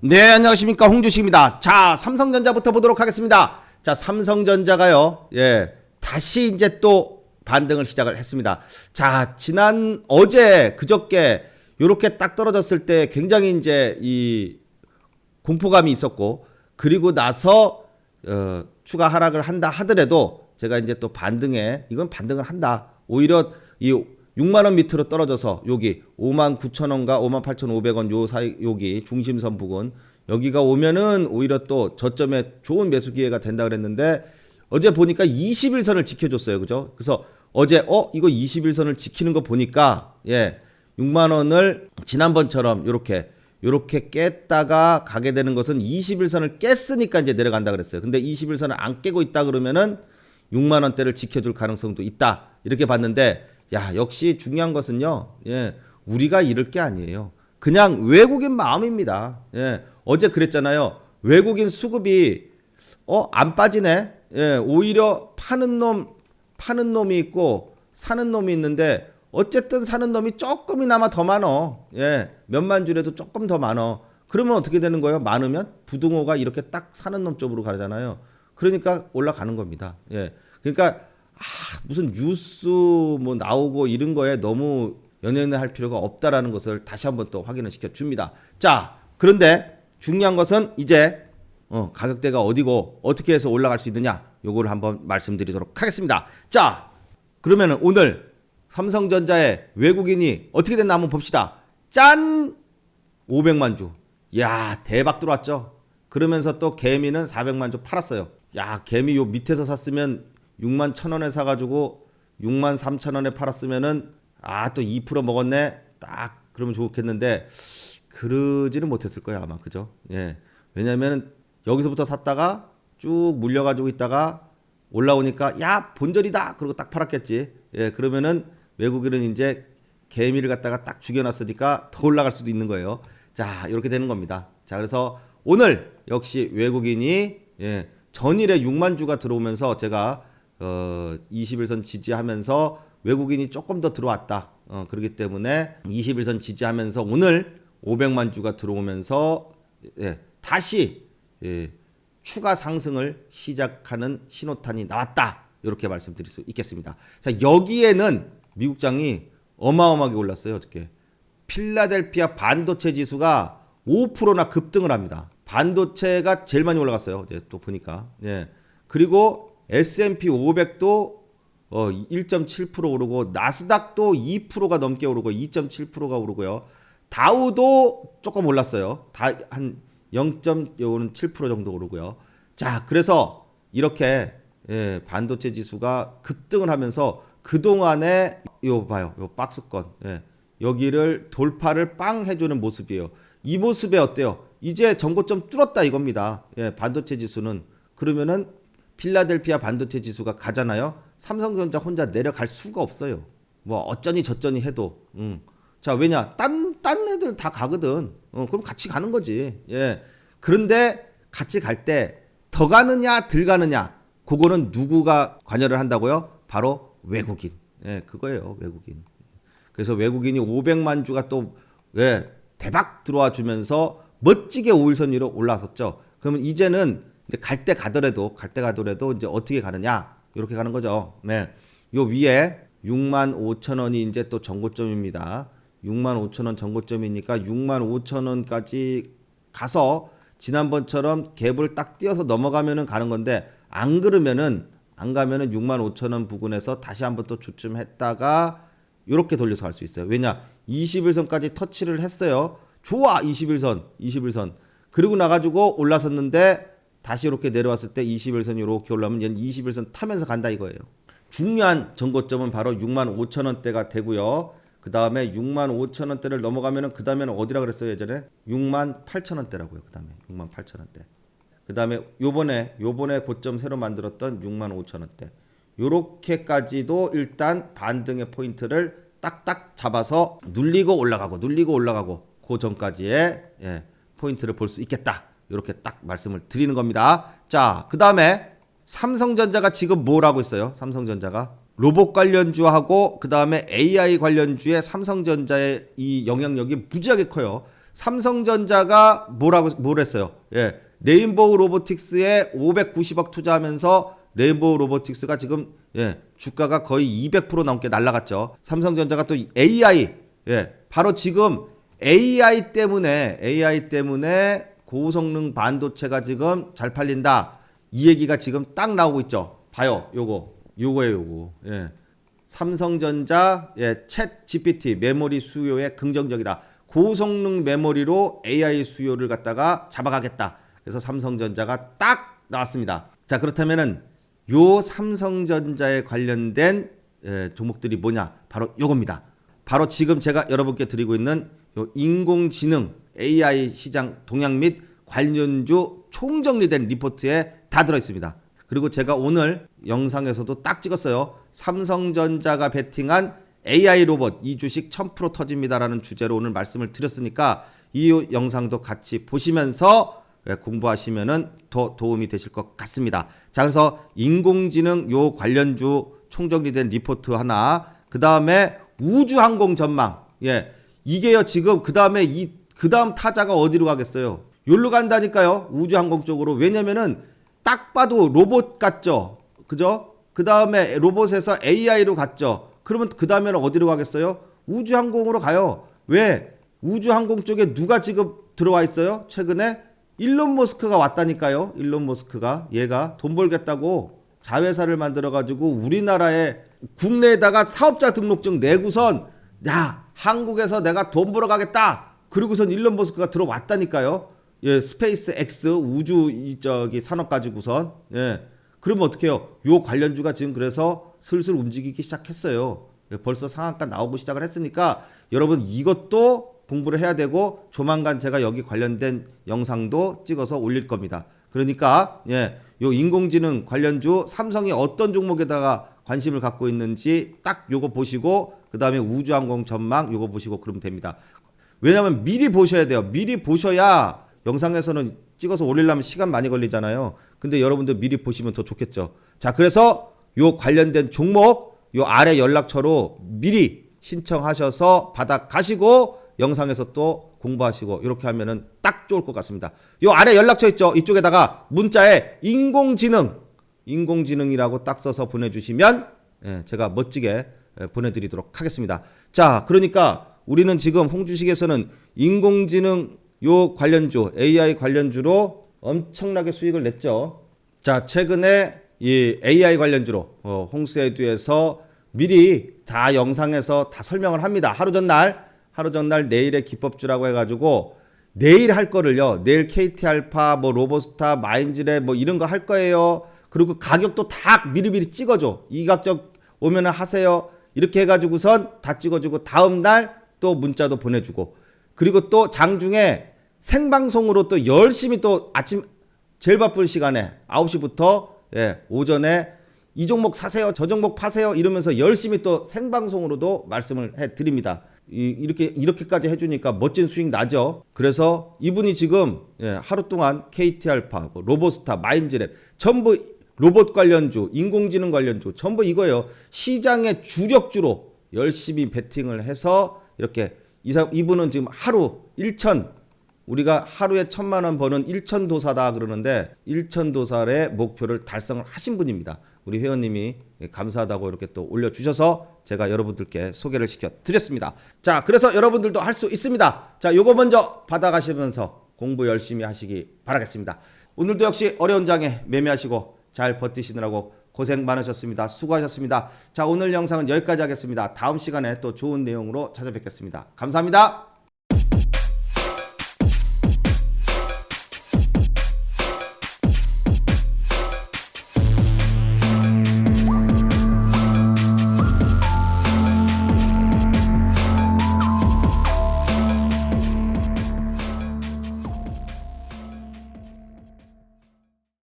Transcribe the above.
네, 안녕하십니까. 홍주식입니다. 자, 삼성전자부터 보도록 하겠습니다. 자, 삼성전자가요, 예, 다시 이제 또 반등을 시작을 했습니다. 자, 지난, 어제, 그저께, 요렇게 딱 떨어졌을 때 굉장히 이제 이 공포감이 있었고, 그리고 나서, 어, 추가 하락을 한다 하더라도 제가 이제 또 반등에, 이건 반등을 한다. 오히려 이 6만 원 밑으로 떨어져서 여기 5만 9천 원과 5만 8천 5백 원요 사이 여기 중심선 부근 여기가 오면은 오히려 또 저점에 좋은 매수 기회가 된다 그랬는데 어제 보니까 21선을 지켜줬어요. 그죠? 그래서 어제 어 이거 21선을 지키는 거 보니까 예 6만 원을 지난번처럼 요렇게 요렇게 깼다가 가게 되는 것은 21선을 깼으니까 이제 내려간다 그랬어요. 근데 21선을 안 깨고 있다 그러면은 6만 원대를 지켜줄 가능성도 있다. 이렇게 봤는데 야, 역시 중요한 것은요. 예. 우리가 잃을 게 아니에요. 그냥 외국인 마음입니다. 예. 어제 그랬잖아요. 외국인 수급이 어, 안 빠지네. 예. 오히려 파는 놈 파는 놈이 있고 사는 놈이 있는데 어쨌든 사는 놈이 조금이나마 더 많어. 예. 몇만 줄에도 조금 더 많어. 그러면 어떻게 되는 거예요? 많으면 부등호가 이렇게 딱 사는 놈 쪽으로 가잖아요. 그러니까 올라가는 겁니다. 예. 그러니까 아, 무슨 뉴스 뭐 나오고 이런 거에 너무 연연해 할 필요가 없다라는 것을 다시 한번 또 확인을 시켜 줍니다. 자, 그런데 중요한 것은 이제 어, 가격대가 어디고 어떻게 해서 올라갈 수 있느냐 요거를 한번 말씀드리도록 하겠습니다. 자, 그러면은 오늘 삼성전자의 외국인이 어떻게 됐나 한번 봅시다. 짠! 500만 주. 야, 대박 들어왔죠. 그러면서 또 개미는 400만 주 팔았어요. 야, 개미 요 밑에서 샀으면 6만 천 원에 사가지고 6만 3천 원에 팔았으면은 아 또 2% 먹었네. 딱 그러면 좋겠는데 그러지는 못했을 거야 아마 그죠? 예. 왜냐면은 여기서부터 샀다가 쭉 물려가지고 있다가 올라오니까 야 본전이다 그러고 딱 팔았겠지. 예. 그러면은 외국인은 이제 개미를 갖다가 딱 죽여놨으니까 더 올라갈 수도 있는 거예요. 자 이렇게 되는 겁니다. 자 그래서 오늘 역시 외국인이 예, 전일에 6만 주가 들어오면서 제가 어 21선 지지하면서 외국인이 조금 더 들어왔다. 어 그렇기 때문에 21선 지지하면서 오늘 500만 주가 들어오면서 예, 다시 예, 추가 상승을 시작하는 신호탄이 나왔다. 이렇게 말씀드릴 수 있겠습니다. 자, 여기에는 미국장이 어마어마하게 올랐어요. 어떻게? 필라델피아 반도체 지수가 5%나 급등을 합니다. 반도체가 제일 많이 올라갔어요. 이제 또 보니까. 예. 그리고 S&P 500도 어 1.7% 오르고 나스닥도 2%가 넘게 오르고 2.7%가 오르고요. 다우도 조금 올랐어요. 다한 0.7% 정도 오르고요. 자, 그래서 이렇게 예, 반도체 지수가 급등을 하면서 그동안에 요 봐요. 요 박스권. 예. 여기를 돌파를 빵 해주는 모습이에요. 이 모습에 어때요? 이제 전고점 뚫었다 이겁니다. 예, 반도체 지수는 그러면은 필라델피아 반도체 지수가 가잖아요. 삼성전자 혼자 내려갈 수가 없어요. 뭐 어쩌니 저쩌니 해도. 음. 자 왜냐? 딴 딴 애들 다 가거든. 어, 그럼 같이 가는 거지. 예. 그런데 같이 갈 때 더 가느냐 덜 가느냐 그거는 누구가 관여를 한다고요? 바로 외국인. 예, 그거예요. 외국인. 그래서 외국인이 500만 주가 또 예, 대박 들어와 주면서 멋지게 5일선 위로 올라섰죠. 그러면 이제는 갈 때 가더라도 갈 때 가더라도 이제 어떻게 가느냐 이렇게 가는 거죠. 네, 요 위에 6만 5천 원이 이제 또 정고점입니다. 6만 5천 원 정고점이니까 6만 5천 원까지 가서 지난번처럼 갭을 딱 띄어서 넘어가면은 가는 건데 안 그러면은 안 가면은 6만 5천 원 부근에서 다시 한번 또 주춤 했다가 이렇게 돌려서 갈 수 있어요. 왜냐? 21선까지 터치를 했어요. 좋아 21선, 21선. 그리고 나가지고 올라섰는데 다시 이렇게 내려왔을 때 21선 이렇게 올라오면 얘는 21선 타면서 간다 이거예요. 중요한 정고점은 바로 6만 5천 원대가 되고요. 그 다음에 6만 5천 원대를 넘어가면은 그 다음에는 어디라 그랬어요 예전에? 6만 8천 원대라고요. 그 다음에 6만 8천 원대. 그 다음에 요번에 요번에 고점 새로 만들었던 6만 5천 원대. 요렇게까지도 일단 반등의 포인트를 딱딱 잡아서 눌리고 올라가고 눌리고 올라가고 그 전까지의 예, 포인트를 볼 수 있겠다. 이렇게 딱 말씀을 드리는 겁니다. 자, 그 다음에 삼성전자가 지금 뭘 하고 있어요? 삼성전자가 로봇 관련주하고 그 다음에 AI 관련주의 삼성전자의 이 영향력이 무지하게 커요. 삼성전자가 뭐라고 뭘 했어요? 예. 레인보우 로보틱스에 590억 투자하면서 레인보우 로보틱스가 지금 예, 주가가 거의 200% 넘게 날라갔죠. 삼성전자가 또 AI 예, 바로 지금 AI 때문에 AI 때문에 고성능 반도체가 지금 잘 팔린다. 이 얘기가 지금 딱 나오고 있죠. 봐요. 요거. 요거예요, 요거. 예. 삼성전자 예, 챗 GPT 메모리 수요에 긍정적이다. 고성능 메모리로 AI 수요를 갖다가 잡아가겠다. 그래서 삼성전자가 딱 나왔습니다. 자 그렇다면은 요 삼성전자에 관련된 예, 종목들이 뭐냐? 바로 요겁니다. 바로 지금 제가 여러분께 드리고 있는 요 인공지능 AI 시장 동향 및 관련주 총정리된 리포트에 다 들어 있습니다. 그리고 제가 오늘 영상에서도 딱 찍었어요. 삼성전자가 베팅한 AI 로봇 이 주식 1000% 터집니다라는 주제로 오늘 말씀을 드렸으니까 이 영상도 같이 보시면서 예, 공부하시면은 더 도움이 되실 것 같습니다. 자, 그래서 인공지능 요 관련주 총정리된 리포트 하나, 그 다음에 우주항공 전망. 예, 이게요 지금 그 다음에 이 그 다음 타자가 어디로 가겠어요? 여기로 간다니까요. 우주항공 쪽으로. 왜냐면은 딱 봐도 로봇 같죠. 그죠? 그 다음에 로봇에서 AI로 갔죠. 그러면 그 다음에는 어디로 가겠어요? 우주항공으로 가요. 왜? 우주항공 쪽에 누가 지금 들어와 있어요? 최근에 일론 머스크가 왔다니까요. 일론 머스크가 얘가 돈 벌겠다고 자회사를 만들어 가지고 우리나라에 국내에다가 사업자 등록증 내고선 야 한국에서 내가 돈 벌어 가겠다. 그리고선 일론 머스크가 들어왔다니까요. 예, 스페이스 X 우주 이 저기 산업 가지고선 예. 그러면 어떡해요? 요 관련주가 지금 그래서 슬슬 움직이기 시작했어요. 예, 벌써 상한가 나오고 시작을 했으니까 여러분 이것도 공부를 해야 되고 조만간 제가 여기 관련된 영상도 찍어서 올릴 겁니다. 그러니까 예, 요 인공지능 관련주 삼성이 어떤 종목에다가 관심을 갖고 있는지 딱 요거 보시고 그다음에 우주항공 전망 요거 보시고 그러면 됩니다. 왜냐면 미리 보셔야 돼요. 미리 보셔야 영상에서는 찍어서 올리려면 시간 많이 걸리잖아요. 근데 여러분들 미리 보시면 더 좋겠죠. 자, 그래서 요 관련된 종목 요 아래 연락처로 미리 신청하셔서 받아 가시고 영상에서 또 공부하시고 이렇게 하면은 딱 좋을 것 같습니다. 요 아래 연락처 있죠? 이쪽에다가 문자에 인공지능 인공지능이라고 딱 써서 보내주시면 예, 제가 멋지게 예, 보내드리도록 하겠습니다. 자, 그러니까 우리는 지금 홍주식에서는 인공지능 요 관련주 AI 관련주로 엄청나게 수익을 냈죠. 자, 최근에 이 AI 관련주로 어, 홍스에듀에서 미리 다 영상에서 다 설명을 합니다. 하루 전날 하루 전날 내일의 기법주라고 해가지고 내일 할 거를요. 내일 KT 알파 뭐 로보스타 마인즈레 뭐 이런 거 할 거예요. 그리고 가격도 다 미리미리 찍어줘. 이 가격 오면은 하세요. 이렇게 해가지고선 다 찍어주고 다음 날 또 문자도 보내주고 그리고 또 장중에 생방송으로 또 열심히 또 아침 제일 바쁜 시간에 9시부터 예, 오전에 이 종목 사세요, 저 종목 파세요 이러면서 열심히 또 생방송으로도 말씀을 해 드립니다. 이, 이렇게 이렇게까지 해주니까 멋진 수익 나죠. 그래서 이분이 지금 예, 하루 동안 KT 알파, 뭐 로보스타, 마인즈랩 전부 로봇 관련주, 인공지능 관련주 전부 이거예요. 시장의 주력주로 열심히 베팅을 해서 이렇게 이사, 이분은 지금 하루 1천 우리가 하루에 천만 원 버는 1천 도사다 그러는데 1천 도사의 목표를 달성을 하신 분입니다. 우리 회원님이 감사하다고 이렇게 또 올려주셔서 제가 여러분들께 소개를 시켜 드렸습니다. 자, 그래서 여러분들도 할 수 있습니다. 자, 요거 먼저 받아가시면서 공부 열심히 하시기 바라겠습니다. 오늘도 역시 어려운 장에 매매하시고 잘 버티시느라고 고생 많으셨습니다. 수고하셨습니다. 자, 오늘 영상은 여기까지 하겠습니다. 다음 시간에 또 좋은 내용으로 찾아뵙겠습니다. 감사합니다.